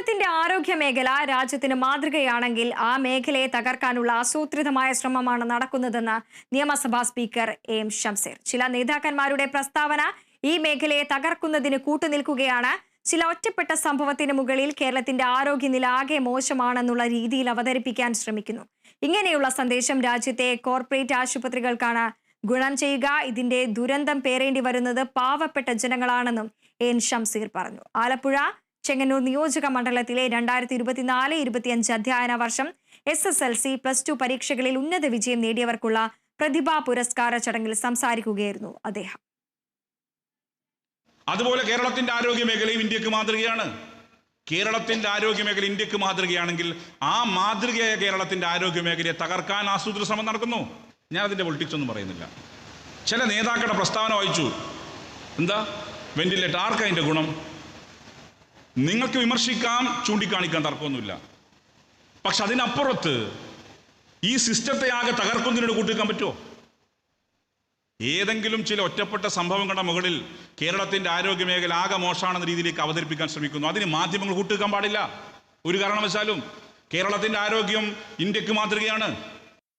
കേരളത്തിന്റെ ആരോഗ്യ മേഖല രാജ്യത്തിന് മാതൃകയാണെങ്കിൽ ആ മേഖലയെ തകർക്കാനുള്ള ആസൂത്രിതമായ ശ്രമമാണ് നടക്കുന്നതെന്ന് നിയമസഭാ സ്പീക്കർ എ ഷംസീർ ചില നേതാക്കന്മാരുടെ പ്രസ്താവന ഈ മേഖലയെ തകർക്കുന്നതിന് കൂട്ടുനിൽക്കുകയാണ്. ചില ഒറ്റപ്പെട്ട സംഭവത്തിന് മുകളിൽ കേരളത്തിന്റെ ആരോഗ്യനില ആകെ മോശമാണെന്നുള്ള രീതിയിൽ അവതരിപ്പിക്കാൻ ശ്രമിക്കുന്നു. ഇങ്ങനെയുള്ള സന്ദേശം രാജ്യത്തെ കോർപ്പറേറ്റ് ആശുപത്രികൾക്കാണ് ഗുണം ചെയ്യുക. ഇതിന്റെ ദുരന്തം പേരേണ്ടി വരുന്നത് പാവപ്പെട്ട ജനങ്ങളാണെന്നും എൻ ഷംസീർ പറഞ്ഞു. ആലപ്പുഴ ചെങ്ങന്നൂർ നിയോജക മണ്ഡലത്തിലെ രണ്ടായിരത്തി ഇരുപത്തിനാല് ഇരുപത്തിയഞ്ച് അധ്യയന വർഷം S S L C plus two പരീക്ഷകളിൽ ഉന്നത വിജയം നേടിയവർക്കുള്ള പ്രതിഭാ പുരസ്കാര ചടങ്ങിൽ സംസാരിക്കുകയായിരുന്നു അദ്ദേഹം. അതുപോലെ കേരളത്തിന്റെ ആരോഗ്യ മേഖലയും ഇന്ത്യയ്ക്ക് മാതൃകയാണ്. കേരളത്തിന്റെ ആരോഗ്യ മേഖല ഇന്ത്യയ്ക്ക് മാതൃകയാണെങ്കിൽ ആ മാതൃകയായ കേരളത്തിന്റെ ആരോഗ്യ മേഖലയെ തകർക്കാൻ ആസൂത്രിത ശ്രമം നടക്കുന്നു. ഞാൻ അതിന്റെ പൊളിറ്റിക്സ് ഒന്നും പറയുന്നില്ല. ചില നേതാക്കളുടെ പ്രസ്താവന വായിച്ചു. എന്താ? വെന്റിലേറ്റർ ആർക്കതിന്റെ ഗുണം? നിങ്ങൾക്ക് വിമർശിക്കാം ചൂണ്ടിക്കാണിക്കാൻ തർക്കമൊന്നുമില്ല. പക്ഷെ അതിനപ്പുറത്ത് ഈ സിസ്റ്റത്തെ ആകെ തകർക്കുന്നതിനോട് കൂട്ടിക്കാൻ പറ്റുമോ? ഏതെങ്കിലും ചില ഒറ്റപ്പെട്ട സംഭവങ്ങളുടെ മുകളിൽ കേരളത്തിന്റെ ആരോഗ്യ മേഖല ആകെ മോശമാണെന്ന രീതിയിലേക്ക് അവതരിപ്പിക്കാൻ ശ്രമിക്കുന്നു. അതിന് മാധ്യമങ്ങൾ കൂട്ടുവെക്കാൻ പാടില്ല. ഒരു കാരണവശാലും കേരളത്തിന്റെ ആരോഗ്യം ഇന്ത്യയ്ക്ക് മാതൃകയാണ്.